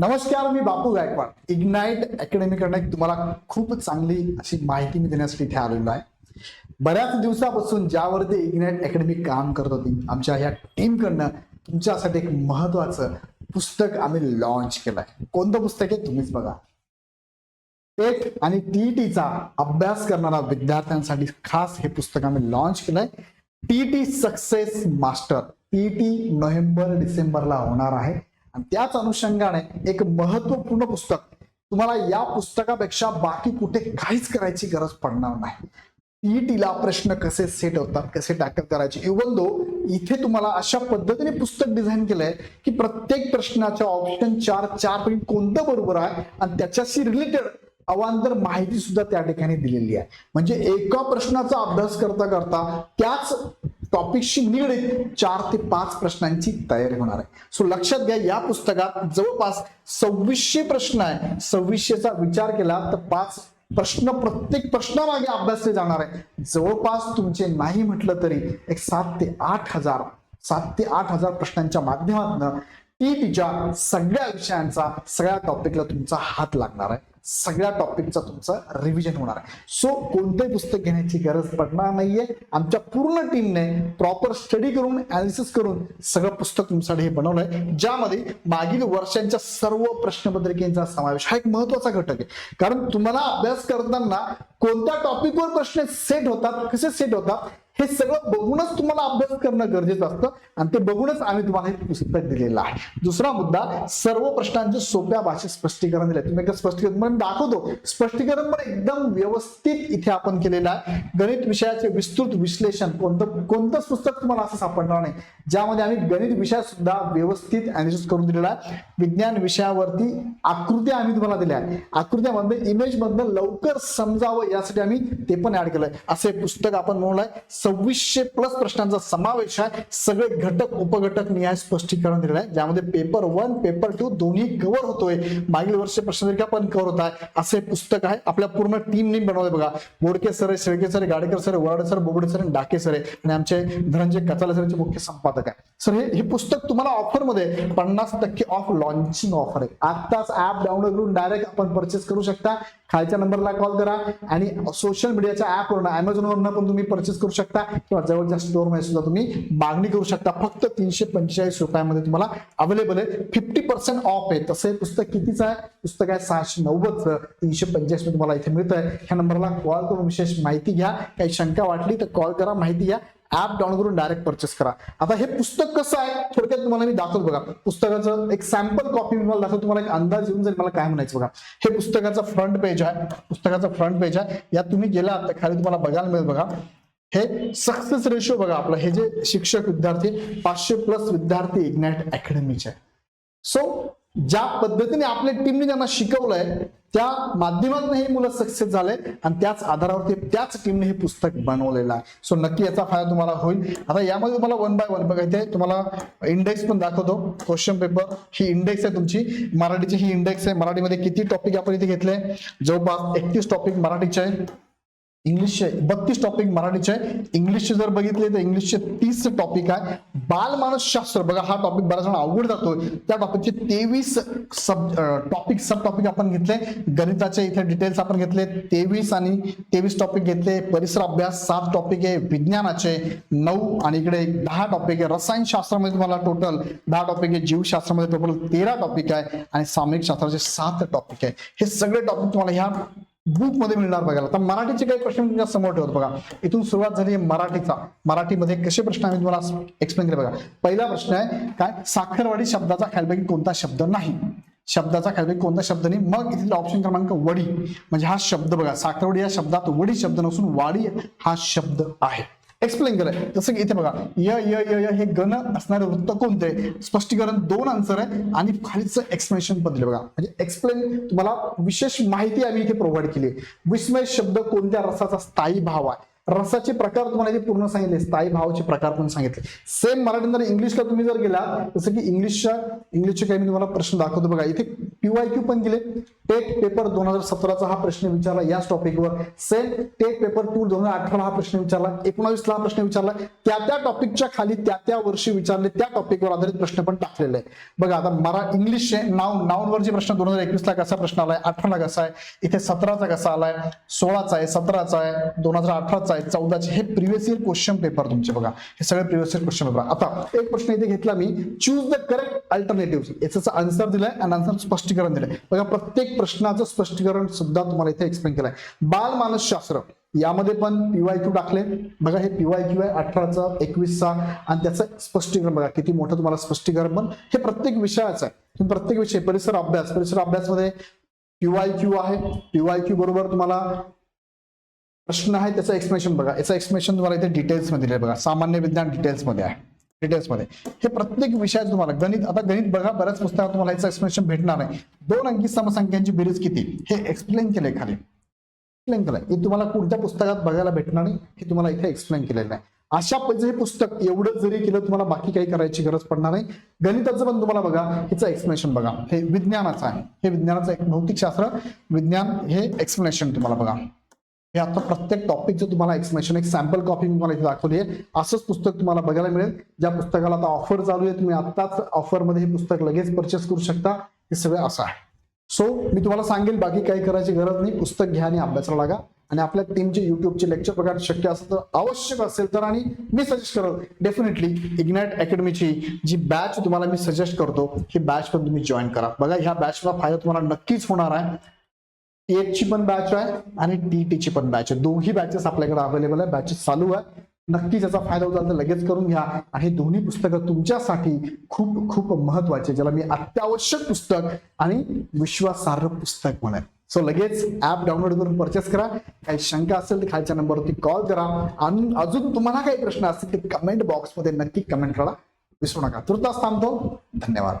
नमस्कार मी बापू गायकवाड. इग्नाइट अकॅडमीकडनं एक तुम्हाला खूप चांगली अशी माहिती मी देण्यासाठी इथे आलेलो आहे. बऱ्याच दिवसापासून ज्यावरती इग्नाइट अकॅडमी काम करत होती आमच्या ह्या टीमकडनं तुमच्यासाठी एक महत्वाचं पुस्तक आम्ही लॉन्च केलंय कोणतं पुस्तक आहे तुम्हीच बघा. टेट आणि टीईटीचा अभ्यास करणाऱ्या विद्यार्थ्यांसाठी खास हे पुस्तक आम्ही लॉन्च केलंय TET success master TET November डिसेंबरला होणार आहे. आणि त्याच अनुषंगाने एक महत्त्वपूर्ण पुस्तक. तुम्हाला या पुस्तकापेक्षा बाकी कुठे काहीच करायची गरज पडणार नाही. टीईटीला प्रश्न कसे सेट होतात कसे टॅकल करायचे? इवन दो इथे तुम्हाला अशा पद्धतीने पुस्तक डिझाईन केलंय की प्रत्येक प्रश्नाच्या ऑप्शन चार चार पैकी कोणतं बरोबर आहे आणि त्याच्याशी रिलेटेड अवांतर माहिती सुद्धा त्या ठिकाणी दिलेली आहे. म्हणजे एका प्रश्नाचा अभ्यास करता करता त्याच टॉपिकशी निगडीत चार ते पाच प्रश्नांची तयारी होणार आहे. सो लक्षात घ्या या पुस्तकात जवळपास सव्वीसशे प्रश्न आहे. सव्वीसशेचा विचार केला तर पाच प्रश्न प्रत्येक प्रश्नामागे अभ्यासले जाणार आहे. जवळपास तुमचे नाही म्हटलं तरी एक सात ते आठ हजार सात ते आठ हजार प्रश्नांच्या माध्यमातून टीटीच्या सगळ्या विषयांचा सगळ्या टॉपिकला तुमचा हात लागणार आहे. सगळ्या टॉपिकचा तुमचं रिव्हिजन होणार आहे. सो कोणतंही पुस्तक घेण्याची गरज पडणार नाहीये. आमच्या पूर्ण टीमने प्रॉपर स्टडी करून अनालिसिस करून सगळं पुस्तक तुमच्यासाठी हे बनवलंय. ज्यामध्ये मागील वर्षांच्या सर्व प्रश्नपत्रिकेचा समावेश हा एक महत्त्वाचा घटक आहे. कारण तुम्हाला अभ्यास करताना कोणत्या टॉपिकवर प्रश्न सेट होतात कसे सेट होतात हे सगळं बघूनच तुम्हाला अभ्यास करणं गरजेचं असतं. आणि ते बघूनच आम्ही तुम्हाला हे पुस्तक दिलेलं आहे. दुसरा मुद्दा सर्व प्रश्नांचे सोप्या भाषेत स्पष्टीकरण दिलं तुम्ही एकदा स्पष्टीकरण दाखवतो. स्पष्टीकरण पण एकदम व्यवस्थित इथे आपण केलेलं आहे. गणित विषयाचे विस्तृत विश्लेषण कोणतं कोणतंच पुस्तक तुम्हाला असं सापडणार नाही. ज्यामध्ये आम्ही गणित विषय सुद्धा व्यवस्थित अनालिसिस करून दिलेला आहे. विज्ञान विषयावरती आकृत्या आम्ही तुम्हाला दिल्या आहे आकृत्यामध्ये इमेज मधनं लवकर समजावं यासाठी आम्ही ते पण ऍड केलंय. असे पुस्तक आपण म्हणलंय सव्वीसशे प्लस प्रश्नांचा समावेश आहे. सगळे घटक उपघटक निहाय स्पष्टीकरण दिलेलं आहे. ज्यामध्ये पेपर वन पेपर टू दोन्ही कव्हर होतोय. मागील वर्ष प्रश्नपत्रिका पण कव्हर होत आहे. असे पुस्तक आहे. आपल्या पूर्ण टीमने बनवले बघा. Bodke sir Shelke sir Gadekar sir Varade sir Bobde sir Dake sir आणि आमचे धनंजय कचाले सरचे मुख्य संपादक आहे. सर हे हे पुस्तक तुम्हाला ऑफरमध्ये पन्नास टक्के ऑफ लॉन्चिंग ऑफर आहे. आत्ताच ऍप डाउनलोड करून डायरेक्ट आपण परचेस करू शकता. खालच्या नंबरला कॉल करा. आणि सोशल मीडियाच्या ऍपवरून अमेझॉनवरनं पण तुम्ही परचेस करू शकता. किंवा जवळच्या स्टोअरमध्ये सुद्धा तुम्ही मागणी करू शकता. फक्त तीनशे पंचेचाळीस रुपयामध्ये तुम्हाला अवेलेबल आहे. फिफ्टी पर्सेंट ऑफ आहे. तसं हे पुस्तक कितीचं आहे? पुस्तक आहे सहाशे नव्वदचं. तीनशे पंचेचाळीसमध्ये तुम्हाला इथे मिळतं आहे ह्या नंबरला कॉल करून विशेष माहिती घ्या. काही शंका वाटली तर कॉल करा. माहिती घ्या. ऍप डाउनलोड करून डायरेक्ट परचेस करा. आता हे पुस्तक कसं आहे? थोडक्यात तुम्हाला मी दाखवतो बघा. पुस्तकाचं एक सॅम्पल कॉपी मी तुम्हाला दाखवतो. तुम्हाला एक अंदाज येऊन जाईल मला काय म्हणायचं बघा. हे पुस्तकाचं फ्रंट पेज आहे. पुस्तकाचं फ्रंट पेज आहे. यात तुम्ही गेला तर खाली तुम्हाला बघायला मिळेल बघा. हे सक्सेस रेशो बघा आपलं. हे जे शिक्षक विद्यार्थी पाचशे प्लस विद्यार्थी इग्नाइट अकॅडमीचे सो ज्या पद्धतीने आपल्या टीमने त्यांना शिकवलंय त्या माध्यमातून हे मुलं सक्सेस झाले आणि त्याच आधारावरती त्याच टीमने हे पुस्तक बनवलेलं आहे. सो नक्की याचा फायदा तुम्हाला होईल. आता यामध्ये तुम्हाला वन बाय वन बघा इथे तुम्हाला इंडेक्स पण दाखवतो. क्वेश्चन पेपर ही इंडेक्स आहे तुमची. मराठीची ही इंडेक्स आहे. मराठीमध्ये किती टॉपिक आपण इथे घेतले? जवळपास एकतीस टॉपिक मराठीचे आहे. इंग्लिशचे बत्तीस टॉपिक मराठीचे. इंग्लिशचे जर बघितले तर इंग्लिशचे तीस टॉपिक आहे. बालमानसशास्त्र बघा हा टॉपिक बऱ्याच जण अवघड जातोय. त्या टॉपिकचे तेवीस सब टॉपिक सब टॉपिक आपण घेतले. गणिताचे इथे डिटेल्स आपण घेतले. तेवीस आणि तेवीस टॉपिक घेतले. परिसर अभ्यास सात टॉपिक आहे. विज्ञानाचे नऊ आणि इकडे दहा टॉपिक आहे. रसायनशास्त्रामध्ये तुम्हाला टोटल दहा टॉपिक आहे. जीवशास्त्रामध्ये टोटल तेरा टॉपिक आहे. आणि सामायिक शास्त्राचे सात टॉपिक आहे. हे सगळे टॉपिक तुम्हाला ह्या बुकमध्ये मिळणार बघायला. तर मराठीचे काही प्रश्न तुमच्यासमोर ठेवतो बघा. इथून सुरुवात झाली मराठीचा. मराठीमध्ये कसे प्रश्न आम्ही तुम्हाला एक्सप्लेन केले बघा. पहिला प्रश्न आहे काय? साखरवाडी शब्दाचा खालपैकी कोणता शब्द नाही? शब्दाचा खालपैकी कोणता शब्द नाही? मग इथला ऑप्शन क्रमांक वडी. म्हणजे हा शब्द बघा. साखरवाडी या शब्दात वडी शब्द नसून वाडी हा शब्द आहे. एक्सप्लेन केलंय जसं की इथे बघा य य य य हे गण असणारे वृत्त कोणते? स्पष्टीकरण दोन आन्सर आहे आणि खालीचं एक्सप्लेनेशन पण बघा म्हणजे एक्सप्लेन तुम्हाला विशेष माहिती आम्ही इथे प्रोव्हाइड केली. विस्मय शब्द कोणत्या रसाचा स्थायी भाव आहे? रसाचे प्रकार तुम्हाला इथे पूर्ण सांगितले. स्थायी भावाचे प्रकार पण सांगितले. सेम मराठीमध्ये इंग्लिशला तुम्ही जर गेला जसं की इंग्लिशच्या इंग्लिशचे काही मी तुम्हाला प्रश्न दाखवतो बघा. इथे पीवाय क्यू पण दिले. टेट पेपर दोन हजार सतराचा हा प्रश्न विचारला. याच टॉपिकवर सेम टेट पेपर टू दोन हजार अठरा हा प्रश्न विचारला. एकोणावीसला हा प्रश्न विचारला. त्या त्या टॉपिकच्या खाली त्या त्या वर्षी विचारले. त्या टॉपिकवर आधारित प्रश्न पण टाकलेले. आहे बघा आता मरा इंग्लिश नाव नावनवरचे प्रश्न दोन हजार एकवीसला कसा प्रश्न आलाय? अठराला कसा आहे? इथे सतराचा कसा आलाय? सोळाचा आहे सतराचा आहे दोन हजार अठराचा आहे चौदाचे हे प्रिव्हियस इयर क्वेश्चन पेपर तुमचे बघा. हे सगळे प्रिव्हियस इयर क्वेश्चन पेपर आता एक प्रश्न इथे घेतला मी. चूज द करेक्ट अल्टरनेटिव्ह याचं आन्सर दिलाय आणि आन्सर स्पष्टीकरण दिलंय. बघा प्रत्येक प्रश्नाचं स्पष्टीकरण सुद्धा तुम्हाला इथे एक्सप्लेन केलंय. बाल मानसशास्त्र यामध्ये पण पीवाय क्यू टाकले. बघा हे पीवाय क्यू आहे अठराचा एकवीसचा आणि त्याचं स्पष्टीकरण बघा किती मोठं तुम्हाला स्पष्टीकरण पण. हे प्रत्येक विषयाचं आहे. तुम्ही प्रत्येक विषय परिसर अभ्यास परिसर अभ्यासमध्ये पीवाय क्यू आहे. पीवाय क्यू बरोबर तुम्हाला प्रश्न आहे त्याचं एक्सप्लेनेशन बघा. याचं एक्सप्लेनेशन तुम्हाला इथे डिटेल्समध्ये बघा. सामान्य विज्ञान डिटेल्समध्ये आहे. डिटेल्समध्ये हे प्रत्येक विषयात तुम्हाला गणित आता गणित बघा बऱ्याच पुस्तकात तुम्हाला याचं एक्सप्लेनेशन भेटणार आहे दोन अंकी समसंख्यांची बेरीज किती? हे एक्सप्लेन केलंय खाली. एक्सप्लेन केलंय. हे तुम्हाला कोणत्या पुस्तकात बघायला भेटणार नाही हे तुम्हाला इथे एक्सप्लेन केलेलं आहे. अशा पद्धतीचे हे पुस्तक एवढं जरी केलं तुम्हाला बाकी काही करायची गरज पडणार नाही. गणिताचं पण तुम्हाला बघा हिचं एक्सप्लेनेशन बघा. हे विज्ञानाचं आहे. हे विज्ञानाचं एक भौतिकशास्त्र. विज्ञान हे एक्सप्लेनेशन तुम्हाला बघा. हे आता प्रत्येक टॉपिकचं तुम्हाला एक्सप्लेनेशन एक सॅम्पल कॉपी मी तुम्हाला इथे दाखवली आहे असंच पुस्तक तुम्हाला बघायला मिळेल. ज्या पुस्तकाला आता ऑफर चालू आहे तुम्ही आत्ताच ऑफरमध्ये हे पुस्तक लगेच परचेस करू शकता. हे सगळं असं आहे. सो मी तुम्हाला सांगेल बाकी काही करायची गरज नाही. पुस्तक घ्या आणि अभ्यासाला लागा. आणि आपल्या टीमचे युट्यूबचे लेक्चर बघायला शक्य असेल तर आवश्यक असेल तर आणि मी सजेस्ट करतो डेफिनेटली इग्नाइट अकॅडमीची जी बॅच तुम्हाला मी सजेस्ट करतो ही बॅच पण तुम्ही जॉईन करा. बघा ह्या बॅचला फायदा तुम्हाला नक्कीच होणार आहे. ची पण बॅच आहे आणि टी ची पण बॅच आहे. दोन्ही बॅचेस आपल्याकडे अवेलेबल आहे. बॅचेस चालू आहे. नक्की ज्याचा फायदा होता तर लगेच करून घ्या. आणि दोन्ही पुस्तकं तुमच्यासाठी खूप खूप महत्त्वाचे ज्याला मी अत्यावश्यक पुस्तक आणि विश्वासार्ह पुस्तक म्हणेन. सो लगेच ऍप डाउनलोड करून परचेस करा. काही शंका असेल तर खालच्या नंबरवरती कॉल करा. आणि अजून तुम्हाला काही प्रश्न असतील ते कमेंट बॉक्समध्ये नक्की कमेंट करा. विसरू नका. तुर्तास थांबतो. धन्यवाद.